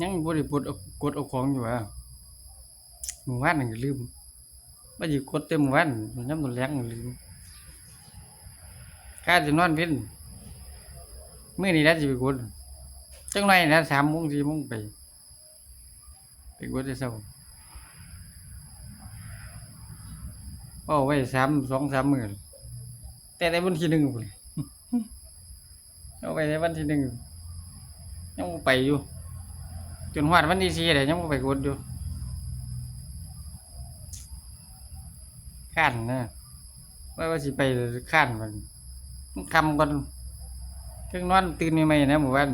ยังบ่ได้กดเอากดเอาของอยู่ว่าเมื่อวานนั่นก็ลืมว่าสิกดแต่เมื่อวานยามมื้อแลงลืมกาจะนอนเว้นมื้อนี้แล้วสิไปกดจังหน่อยนะ3:00น4:00นไปไปกดแต่เช้าเอาไว้3 2-3มื้อแต่ในวันที่1พุ่นเอาไว้ในวันที่1ยังไปอยู่ จนฮอดวันที่4แล้วยังบ่ไปกดอยู่ค้นนะว่าว่าสิไปค้นมันคำก่อนเพิ่องนอนตื่นใหม่ๆนะเมื่อวาน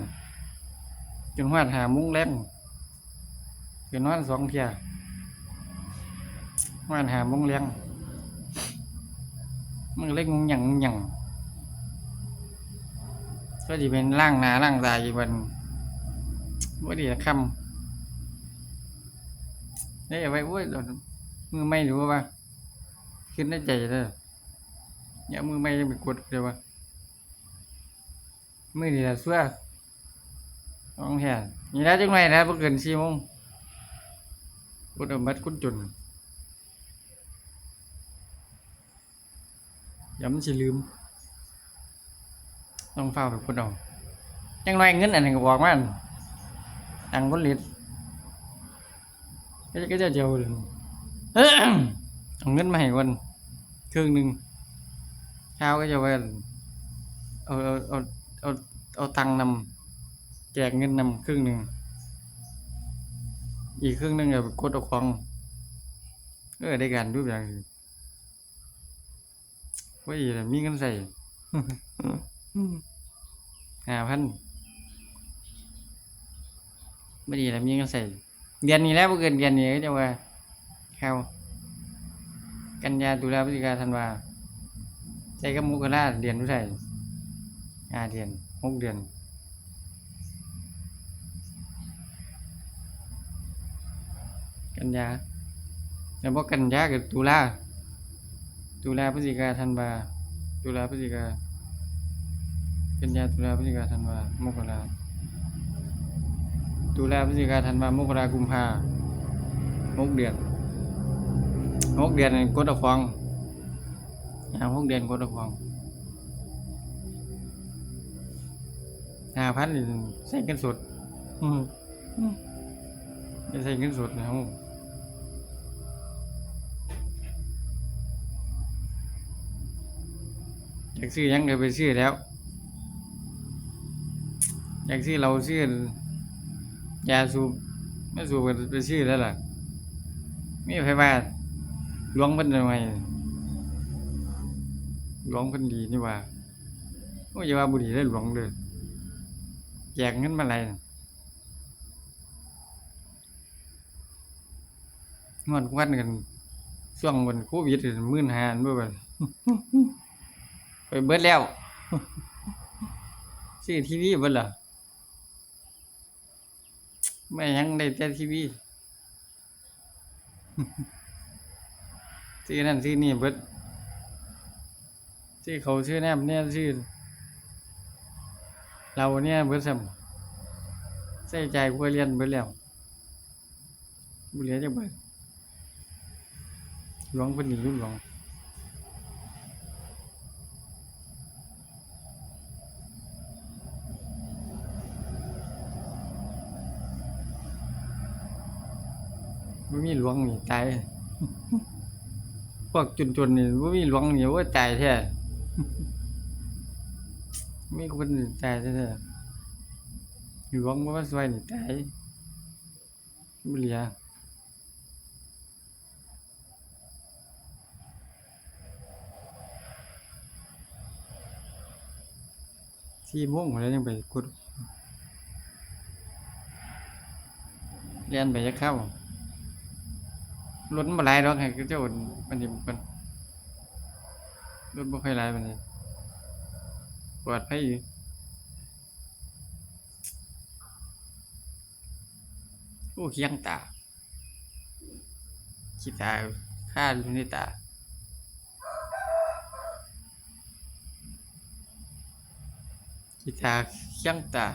จนฮอด5:00นแลงไปนอนสองเที่ยฮอด5:00นแลงมันเลยงงหยังงงหยังก็สิเป็นล้างหนาล้างตาอีกวัน บ่ดีคำได้เอาไว้โอ้ยมือไม่รู้ว่าขึ้นในใจเด้อย่ามือไม่ยังไปกดเดี๋ยวว่ามือนี่ละซัวต้องแห่นี่แล้วจังไรนะบ่เกิน4โมงกดเอาบัตรคุณจนย่ามันสิลืมต้องเฝ้าไปกดเอาจังไรเงินอันนั้นก็บอกมา ตังค์คนเล็ดก็จะก็จะเจียวเลยเอาเงินมาให้คนครึ่งหนึ่งเช้าก็จะว่าเอาเอาเอาเอาเอาตังค์นำแจกเงินนำครึ่งหนึ่งอีกครึ่งหนึ่งเอาไปกดเอาของเออได้การรูปอย่างอื่นว่าอีแต่มีเงินใส่ห้าพัน ไม่ดีแล้วมีเงินใส่เดือนนี้แล้วเกินเดือนนี้ก็จะว่าเข้ากันยาตุลาพฤศจิกาธันวาใส่กับมุกราเดือนเท่าไหร่ห้าเดือนหกเดือนกันยาแล้วบ่กันยากับตุลาตุลาพฤศจิกาธันวาตุลาพฤศจิกากันยาตุลาพฤศจิกาธันวามกรา ตุลาพฤศจิกาธันวามกรากุมภาหกเดือนหกเดือนกดเอาของอ่าหกเดือนกดเอาของห้าพันใส่เงินสดอืมอืมไม่ใส่เงินสดนะครับอยากซื้อยังก็ไปซื้อแล้วอยากซื้อเราซื้อ ยาสูบไม่สูบก็ไปซื้อแล้วล่ะมีไฟว่าหลวงเพิ่นทำไมหลวงเพิ่นดีนี่ว่าโอ้ยอย่าว่าบุดีได้หลวงเลยแจกเงินมาอะไรงอนวันกันช่วงวันโควิดมื่นหานเมื่อวันไปเบิดแล้วซื้อทีวีเบิดล่ะ ไม่ยังได้แต่ทีวีซื้อนั่นซื้อนี่เบิดซื้อเขาซื้อแนมเนี่ยซื้อเราเนี่ยเบิดซ้ำใส่ใจกูเรียนเบิดแล้วบุเหลียจะเบิดหลวงพิ่นนี่รุ่นหลวง บ่มีหลวงนี่ตายพวกจนๆนี่บ่มีหลวงนี่ว่าตายแท้มีคนนี่ตายแท้หลวงบ่าช่วยนี่ตายบ่เหลือสี่โมงแล้วยังไปกดเรียนไปจะเข้า รถมันบ่หลายดอกให้เจ้ามันนี่มันรถบ่ค่อยหลายปานนี้ปลอดภัยอยู่โอ้เคียงตาขี้ตาค่าอยู่ในตาขี้ตาเคียงตา